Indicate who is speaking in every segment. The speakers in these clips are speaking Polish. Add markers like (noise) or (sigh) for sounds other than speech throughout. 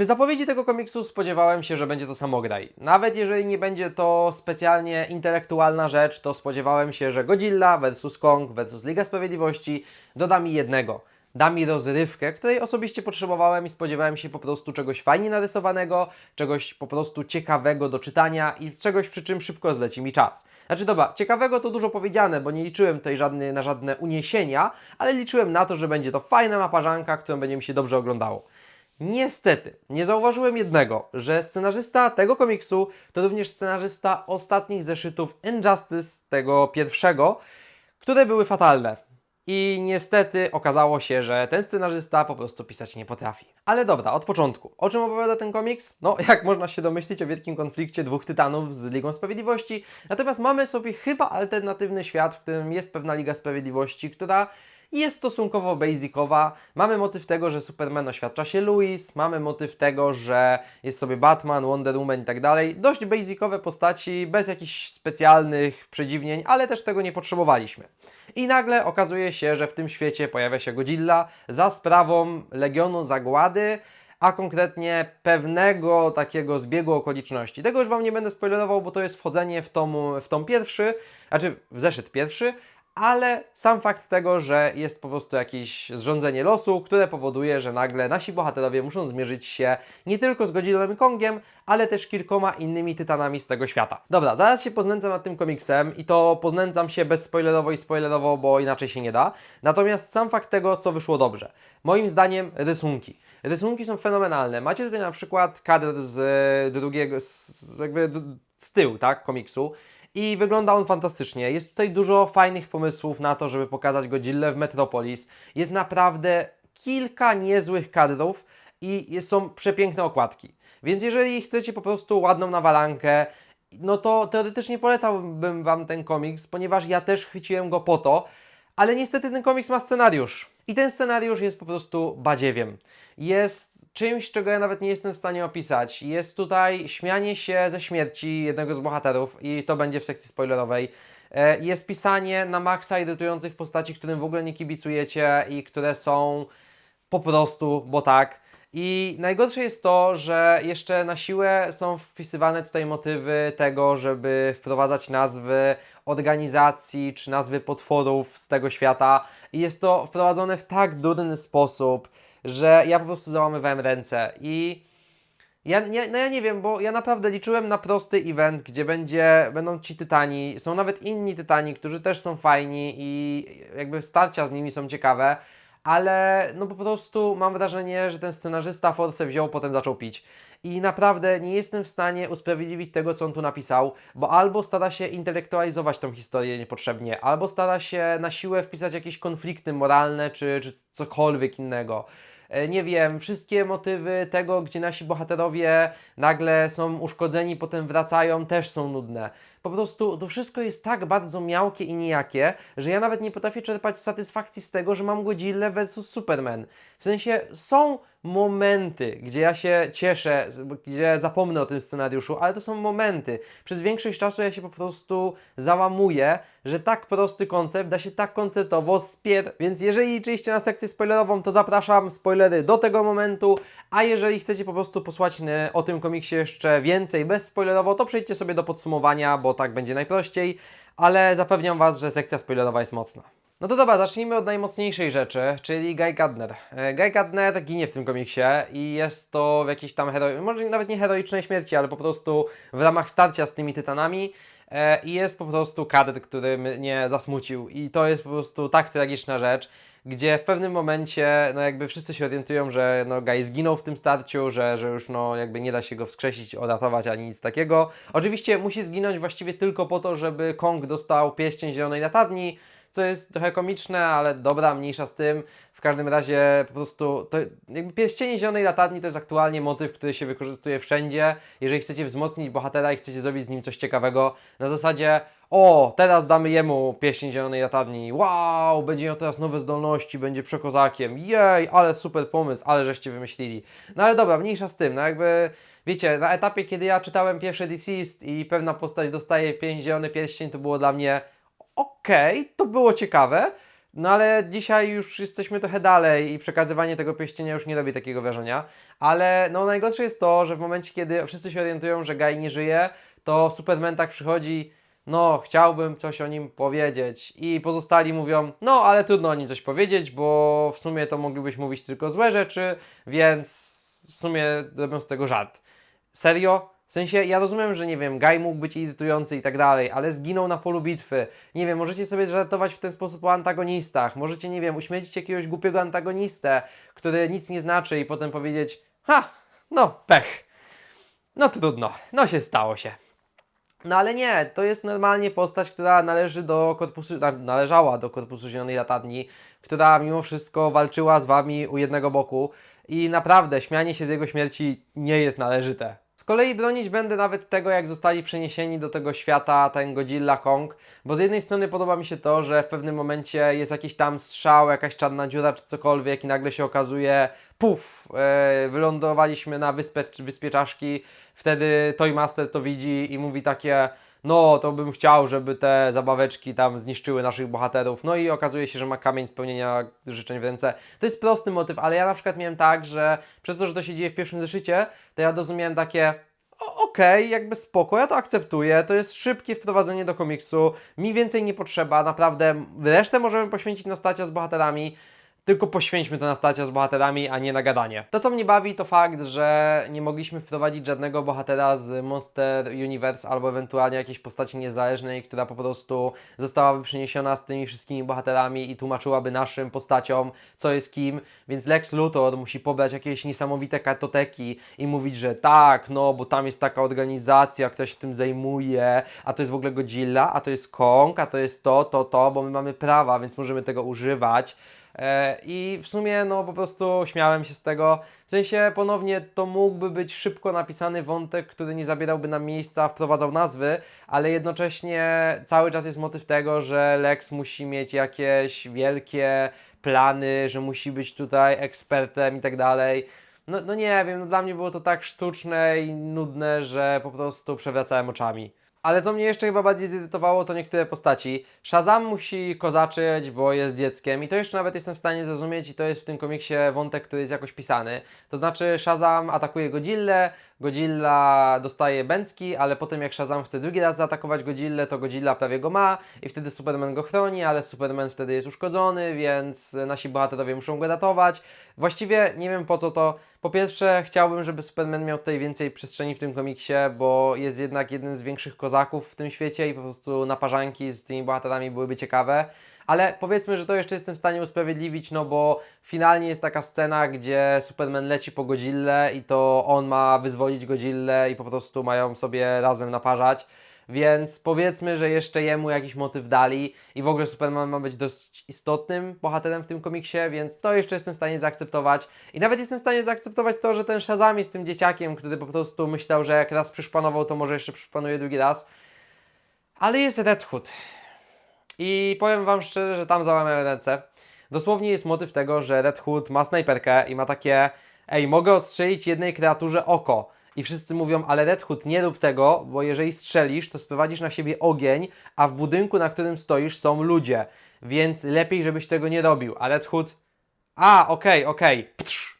Speaker 1: Przy zapowiedzi tego komiksu spodziewałem się, że będzie to samograj. Nawet jeżeli nie będzie to specjalnie intelektualna rzecz, to spodziewałem się, że Godzilla vs. Kong vs. Liga Sprawiedliwości doda mi jednego. Da mi rozrywkę, której osobiście potrzebowałem i spodziewałem się po prostu czegoś fajnie narysowanego, czegoś po prostu ciekawego do czytania i czegoś przy czym szybko zleci mi czas. Znaczy dobra, ciekawego to dużo powiedziane, bo nie liczyłem tutaj żadny, na żadne uniesienia, ale liczyłem na to, że będzie to fajna naparzanka, którą będzie mi się dobrze oglądało. Niestety, nie zauważyłem jednego, że scenarzysta tego komiksu to również scenarzysta ostatnich zeszytów Injustice, tego pierwszego, które były fatalne. I niestety okazało się, że ten scenarzysta po prostu pisać nie potrafi. Ale dobra, od początku. O czym opowiada ten komiks? No, (laughs) jak można się domyślić, o wielkim konflikcie dwóch tytanów z Ligą Sprawiedliwości. Natomiast mamy sobie chyba alternatywny świat, w którym jest pewna Liga Sprawiedliwości, która jest stosunkowo basicowa. Mamy motyw tego, że Superman oświadcza się Louis, mamy motyw tego, że jest sobie Batman, Wonder Woman i tak dalej. Dość basicowe postaci, bez jakichś specjalnych przedziwnień, ale też tego nie potrzebowaliśmy. I nagle okazuje się, że w tym świecie pojawia się Godzilla za sprawą Legionu Zagłady, a konkretnie pewnego takiego zbiegu okoliczności. Tego już Wam nie będę spoilerował, bo to jest wchodzenie w tom, w tom pierwszy, znaczy w zeszyt pierwszy, ale sam fakt tego, że jest po prostu jakieś zrządzenie losu, które powoduje, że nagle nasi bohaterowie muszą zmierzyć się nie tylko z Godzillą i Kongiem, ale też kilkoma innymi tytanami z tego świata. Dobra, zaraz się poznęcam nad tym komiksem i to poznęcam się bezspoilerowo i spoilerowo, bo inaczej się nie da. Natomiast sam fakt tego, co wyszło dobrze. Moim zdaniem rysunki. Rysunki są fenomenalne. Macie tutaj na przykład kadr z e, drugiego, z, jakby z tyłu, tak, komiksu. I wygląda on fantastycznie. Jest tutaj dużo fajnych pomysłów na to, żeby pokazać Godzillę w Metropolis. Jest naprawdę kilka niezłych kadrów i są przepiękne okładki. Więc jeżeli chcecie po prostu ładną nawalankę, no to teoretycznie polecałbym Wam ten komiks, ponieważ ja też chwyciłem go po to, ale niestety ten komiks ma scenariusz. I ten scenariusz jest po prostu badziewiem. Jest czymś, czego ja nawet nie jestem w stanie opisać. Jest tutaj śmianie się ze śmierci jednego z bohaterów i to będzie w sekcji spoilerowej. E, Jest pisanie na maksa irytujących postaci, którym w ogóle nie kibicujecie i które są po prostu, bo tak. I najgorsze jest to, że jeszcze na siłę są wpisywane tutaj motywy tego, żeby wprowadzać nazwy organizacji czy nazwy potworów z tego świata. I jest to wprowadzone w tak durny sposób, że ja po prostu załamywałem ręce. I ja, ja, no ja nie wiem, bo ja naprawdę liczyłem na prosty event, gdzie będzie, będą ci tytani, są nawet inni tytani, którzy też są fajni i jakby starcia z nimi są ciekawe, ale no po prostu mam wrażenie, że ten scenarzysta force wziął, potem zaczął pić. I naprawdę nie jestem w stanie usprawiedliwić tego, co on tu napisał, bo albo stara się intelektualizować tą historię niepotrzebnie, albo stara się na siłę wpisać jakieś konflikty moralne, czy, czy cokolwiek innego. E, nie wiem, wszystkie motywy tego, gdzie nasi bohaterowie nagle są uszkodzeni, potem wracają, też są nudne. Po prostu to wszystko jest tak bardzo miałkie i nijakie, że ja nawet nie potrafię czerpać satysfakcji z tego, że mam Godzilla versus Superman. W sensie są momenty, gdzie ja się cieszę, gdzie zapomnę o tym scenariuszu, ale to są momenty. Przez większość czasu ja się po prostu załamuję, że tak prosty koncept da się tak koncertowo spier... Więc jeżeli liczyliście na sekcję spoilerową, to zapraszam spoilery do tego momentu, a jeżeli chcecie po prostu posłać e, o tym komiksie jeszcze więcej bezspoilerowo, to przejdźcie sobie do podsumowania, bo tak będzie najprościej, ale zapewniam Was, że sekcja spoilerowa jest mocna. No to dobra, zacznijmy od najmocniejszej rzeczy, czyli Guy Gardner. E, Guy Gardner ginie w tym komiksie i jest to w jakiejś tam heroi... może nawet nie heroicznej śmierci, ale po prostu w ramach starcia z tymi tytanami e, i jest po prostu kadr, który mnie zasmucił i to jest po prostu tak tragiczna rzecz, gdzie w pewnym momencie no jakby wszyscy się orientują, że no Guy zginął w tym starciu, że, że już no jakby nie da się go wskrzesić, uratować ani nic takiego. Oczywiście musi zginąć właściwie tylko po to, żeby Kong dostał pieścień zielonej latarni, co jest trochę komiczne, ale dobra, mniejsza z tym. W każdym razie po prostu to jakby pierścienie zielonej latarni to jest aktualnie motyw, który się wykorzystuje wszędzie. Jeżeli chcecie wzmocnić bohatera i chcecie zrobić z nim coś ciekawego, na zasadzie o, teraz damy jemu pieśń zielonej latarni, wow, będzie miał teraz nowe zdolności, będzie przekozakiem, jej, ale super pomysł, ale żeście wymyślili. No ale dobra, mniejsza z tym, no jakby, wiecie, na etapie, kiedy ja czytałem pierwsze Deceased i pewna postać dostaje pięć zielony pierścień, to było dla mnie okej, to było ciekawe. No ale dzisiaj już jesteśmy trochę dalej i przekazywanie tego pieścienia już nie robi takiego wrażenia. Ale no najgorsze jest to, że w momencie, kiedy wszyscy się orientują, że Guy nie żyje, to Superman tak przychodzi, no chciałbym coś o nim powiedzieć. I pozostali mówią, no ale trudno o nim coś powiedzieć, bo w sumie to moglibyś mówić tylko złe rzeczy, więc w sumie robią z tego żart. Serio? W sensie, ja rozumiem, że nie wiem, Guy mógł być irytujący i tak dalej, ale zginął na polu bitwy. Nie wiem, możecie sobie żartować w ten sposób o antagonistach. Możecie, nie wiem, uśmiecić jakiegoś głupiego antagonistę, który nic nie znaczy i potem powiedzieć, ha, no, pech. No trudno, no się stało się. No ale nie, to jest normalnie postać, która należy do korpusu, na- należała do korpusu Zielonej Latarni, która mimo wszystko walczyła z wami u jednego boku i naprawdę śmianie się z jego śmierci nie jest należyte. Kolei bronić będę nawet tego, jak zostali przeniesieni do tego świata ten Godzilla Kong, bo z jednej strony podoba mi się to, że w pewnym momencie jest jakiś tam strzał, jakaś czarna dziura czy cokolwiek i nagle się okazuje, puf, e, wylądowaliśmy na wyspę, wyspie czaszki, wtedy Toymaster to widzi i mówi takie, no to bym chciał, żeby te zabaweczki tam zniszczyły naszych bohaterów. No i okazuje się, że ma kamień spełnienia życzeń w ręce. To jest prosty motyw, ale ja na przykład miałem tak, że przez to, że to się dzieje w pierwszym zeszycie, to ja rozumiałem takie, okej, jakby spoko, ja to akceptuję, to jest szybkie wprowadzenie do komiksu, mi więcej nie potrzeba, naprawdę, resztę możemy poświęcić na starcia z bohaterami, tylko poświęćmy to na starcia z bohaterami, a nie na gadanie. To, co mnie bawi, to fakt, że nie mogliśmy wprowadzić żadnego bohatera z Monster Universe albo ewentualnie jakiejś postaci niezależnej, która po prostu zostałaby przeniesiona z tymi wszystkimi bohaterami i tłumaczyłaby naszym postaciom, co jest kim. Więc Lex Luthor musi pobrać jakieś niesamowite kartoteki i mówić, że tak, no bo tam jest taka organizacja, która się tym zajmuje, a to jest w ogóle Godzilla, a to jest Kong, a to jest to, to, to, bo my mamy prawa, więc możemy tego używać. E, I w sumie, no po prostu śmiałem się z tego. W sensie, ponownie, to mógłby być szybko napisany wątek, który nie zabierałby nam miejsca, wprowadzał nazwy, ale jednocześnie cały czas jest motyw tego, że Lex musi mieć jakieś wielkie plany, że musi być tutaj ekspertem i tak dalej. No, no nie wiem, no dla mnie było to tak sztuczne i nudne, że po prostu przewracałem oczami. Ale co mnie jeszcze chyba bardziej zirytowało, to niektóre postaci. Shazam musi kozaczyć, bo jest dzieckiem i to jeszcze nawet jestem w stanie zrozumieć i to jest w tym komiksie wątek, który jest jakoś pisany. To znaczy Shazam atakuje Godzillę, Godzilla dostaje bęcki, ale potem jak Shazam chce drugi raz zaatakować Godzillę, to Godzilla prawie go ma i wtedy Superman go chroni, ale Superman wtedy jest uszkodzony, więc nasi bohaterowie muszą go ratować. Właściwie nie wiem po co to. Po pierwsze, chciałbym, żeby Superman miał tutaj więcej przestrzeni w tym komiksie, bo jest jednak jednym z większych kozaków w tym świecie i po prostu naparzanki z tymi bohaterami byłyby ciekawe. Ale powiedzmy, że to jeszcze jestem w stanie usprawiedliwić, no bo finalnie jest taka scena, gdzie Superman leci po Godzillę i to on ma wyzwolić Godzillę i po prostu mają sobie razem naparzać. Więc powiedzmy, że jeszcze jemu jakiś motyw dali i w ogóle Superman ma być dość istotnym bohaterem w tym komiksie, więc to jeszcze jestem w stanie zaakceptować. I nawet jestem w stanie zaakceptować to, że ten Shazam jest tym dzieciakiem, który po prostu myślał, że jak raz przyszpanował, to może jeszcze przyszpanuje drugi raz. Ale jest Red Hood. I powiem Wam szczerze, że tam załamałem ręce. Dosłownie jest motyw tego, że Red Hood ma snajperkę i ma takie ej, mogę odstrzelić jednej kreaturze oko. I wszyscy mówią, ale Red Hood nie rób tego, bo jeżeli strzelisz, to sprowadzisz na siebie ogień, a w budynku, na którym stoisz są ludzie. Więc lepiej, żebyś tego nie robił. A Red Hood, a, okej, okej, Ptrz.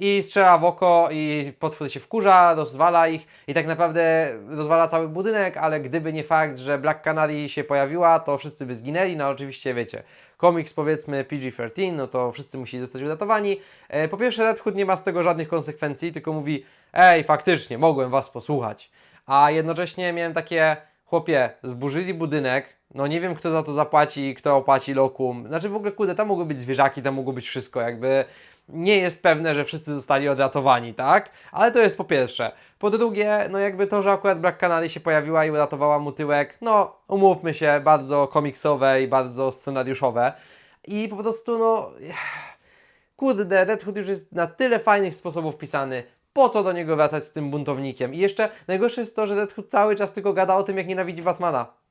Speaker 1: I strzela w oko i potwór się wkurza, rozwala ich i tak naprawdę rozwala cały budynek, ale gdyby nie fakt, że Black Canary się pojawiła, to wszyscy by zginęli, no oczywiście wiecie, komiks powiedzmy PG-13, no to wszyscy musieli zostać uratowani. E, po pierwsze Red Hood nie ma z tego żadnych konsekwencji, tylko mówi, ej faktycznie, mogłem was posłuchać, a jednocześnie miałem takie, chłopie, zburzyli budynek, no nie wiem kto za to zapłaci, kto opłaci lokum, znaczy w ogóle kurde, tam mogły być zwierzaki, tam mogło być wszystko, jakby nie jest pewne, że wszyscy zostali odratowani, tak? Ale to jest po pierwsze. Po drugie, no jakby to, że akurat Black Canary się pojawiła i uratowała mu tyłek, no umówmy się, bardzo komiksowe i bardzo scenariuszowe. I po prostu, no... (sighs) Kurde, Red Hood już jest na tyle fajnych sposobów pisany. Po co do niego wracać z tym buntownikiem? I jeszcze najgorsze jest to, że Red Hood cały czas tylko gada o tym, jak nienawidzi Batmana.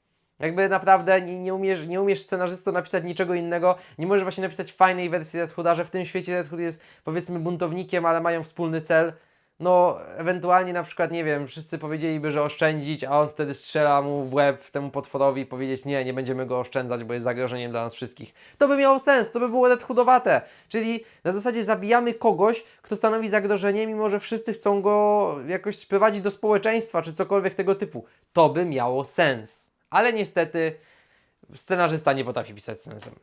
Speaker 1: Jakby naprawdę nie, nie, umiesz, nie umiesz scenarzysto napisać niczego innego, nie możesz właśnie napisać fajnej wersji Red że w tym świecie Red jest powiedzmy buntownikiem, ale mają wspólny cel. no ewentualnie na przykład, nie wiem, wszyscy powiedzieliby, że oszczędzić, a on wtedy strzela mu w łeb temu potworowi i powiedzieć, nie, nie będziemy go oszczędzać, bo jest zagrożeniem dla nas wszystkich. To by miało sens, to by było Red czyli na zasadzie zabijamy kogoś, kto stanowi zagrożenie, mimo że wszyscy chcą go jakoś sprowadzić do społeczeństwa, czy cokolwiek tego typu. To by miało sens. Ale niestety scenarzysta nie potrafi pisać sensem.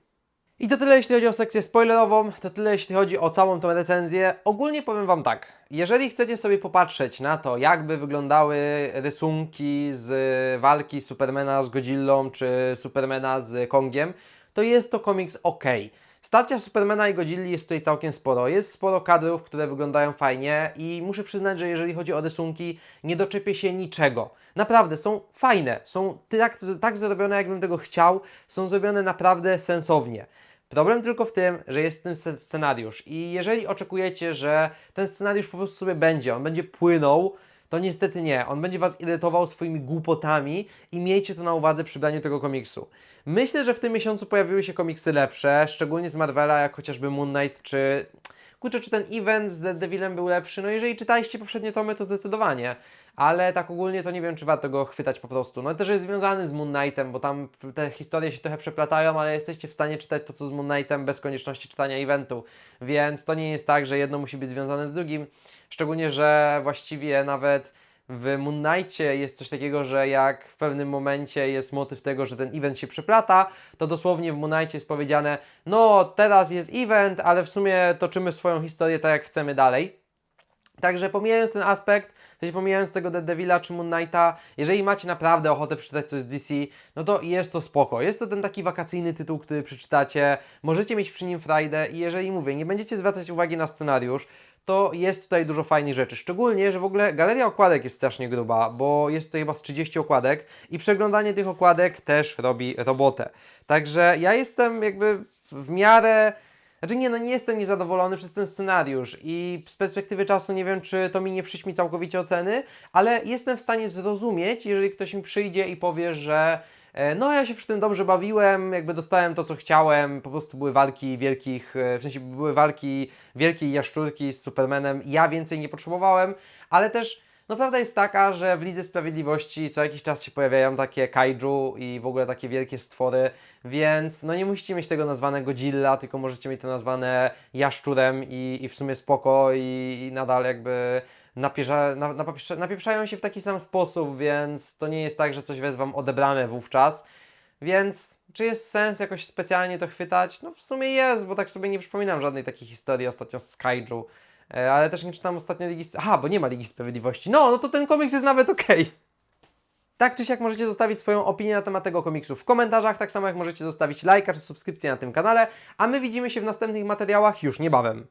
Speaker 1: I to tyle jeśli chodzi o sekcję spoilerową, to tyle jeśli chodzi o całą tą recenzję. Ogólnie powiem Wam tak, jeżeli chcecie sobie popatrzeć na to, jakby wyglądały rysunki z walki Supermana z Godzillą, czy Supermana z Kongiem, to jest to komiks ok. Stacja Supermana i Godzilli jest tutaj całkiem sporo. Jest sporo kadrów, które wyglądają fajnie i muszę przyznać, że jeżeli chodzi o rysunki, nie doczepię się niczego. Naprawdę, są fajne, są tak, tak zrobione, jakbym tego chciał, są zrobione naprawdę sensownie. Problem tylko w tym, że jest sce- scenariusz i jeżeli oczekujecie, że ten scenariusz po prostu sobie będzie, on będzie płynął, to niestety nie. On będzie Was irytował swoimi głupotami i miejcie to na uwadze przy braniu tego komiksu. Myślę, że w tym miesiącu pojawiły się komiksy lepsze, szczególnie z Marvela, jak chociażby Moon Knight, czy... Kurczę, czy ten event z Devilem był lepszy? No jeżeli czytaliście poprzednie tomy, to zdecydowanie. Ale tak ogólnie to nie wiem, czy warto go chwytać po prostu. No też jest związany z Moon Knightem, bo tam te historie się trochę przeplatają, ale jesteście w stanie czytać to, co z Moon Knightem bez konieczności czytania eventu. Więc to nie jest tak, że jedno musi być związane z drugim. Szczególnie, że właściwie nawet w Moon Knightie jest coś takiego, że jak w pewnym momencie jest motyw tego, że ten event się przeplata, to dosłownie w Moon Knightie jest powiedziane, no teraz jest event, ale w sumie toczymy swoją historię tak jak chcemy dalej. Także pomijając ten aspekt, sensie pomijając tego Daredevila czy Moon Knighta, jeżeli macie naprawdę ochotę przeczytać coś z DC, no to jest to spoko. Jest to ten taki wakacyjny tytuł, który przeczytacie, możecie mieć przy nim frajdę i jeżeli mówię, nie będziecie zwracać uwagi na scenariusz, to jest tutaj dużo fajnych rzeczy. Szczególnie, że w ogóle galeria okładek jest strasznie gruba, bo jest tutaj chyba z 30 okładek i przeglądanie tych okładek też robi robotę. Także ja jestem jakby w miarę znaczy nie, no nie jestem niezadowolony przez ten scenariusz i z perspektywy czasu nie wiem, czy to mi nie przyćmi całkowicie oceny, ale jestem w stanie zrozumieć, jeżeli ktoś mi przyjdzie i powie, że e, no ja się przy tym dobrze bawiłem, jakby dostałem to, co chciałem, po prostu były walki wielkich, e, w sensie były walki wielkiej jaszczurki z Supermanem, ja więcej nie potrzebowałem, ale też no prawda jest taka, że w Lidze Sprawiedliwości co jakiś czas się pojawiają takie kaiju i w ogóle takie wielkie stwory, więc no nie musicie mieć tego nazwane Godzilla, tylko możecie mieć to nazwane jaszczurem i, i w sumie spoko i, i nadal jakby napierza, na, napieprza, napieprzają się w taki sam sposób, więc to nie jest tak, że coś jest Wam odebrane wówczas. Więc czy jest sens jakoś specjalnie to chwytać? No w sumie jest, bo tak sobie nie przypominam żadnej takiej historii ostatnio z Kaiju. E, ale też nie czytam ostatnio Ligi... Aha, bo nie ma Ligi Sprawiedliwości. No, no to ten komiks jest nawet okej. Tak czy siak możecie zostawić swoją opinię na temat tego komiksu w komentarzach, tak samo jak możecie zostawić lajka czy subskrypcję na tym kanale, a my widzimy się w następnych materiałach już niebawem.